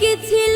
কি ছিল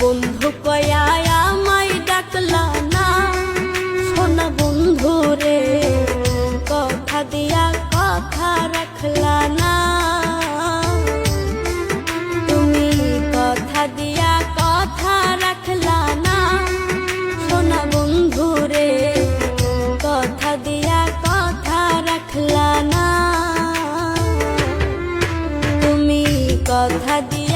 বন্ধু কয়ায় মাই ডাকলা না। সোনা বন্ধু রে, কথা দিয়া কথা রাখলা না। তুমি কথা দিয়া কথা রাখলা না। সোনা বন্ধু রে, কথা দিয়া কথা রাখলা না। তুমি কথা দিয়া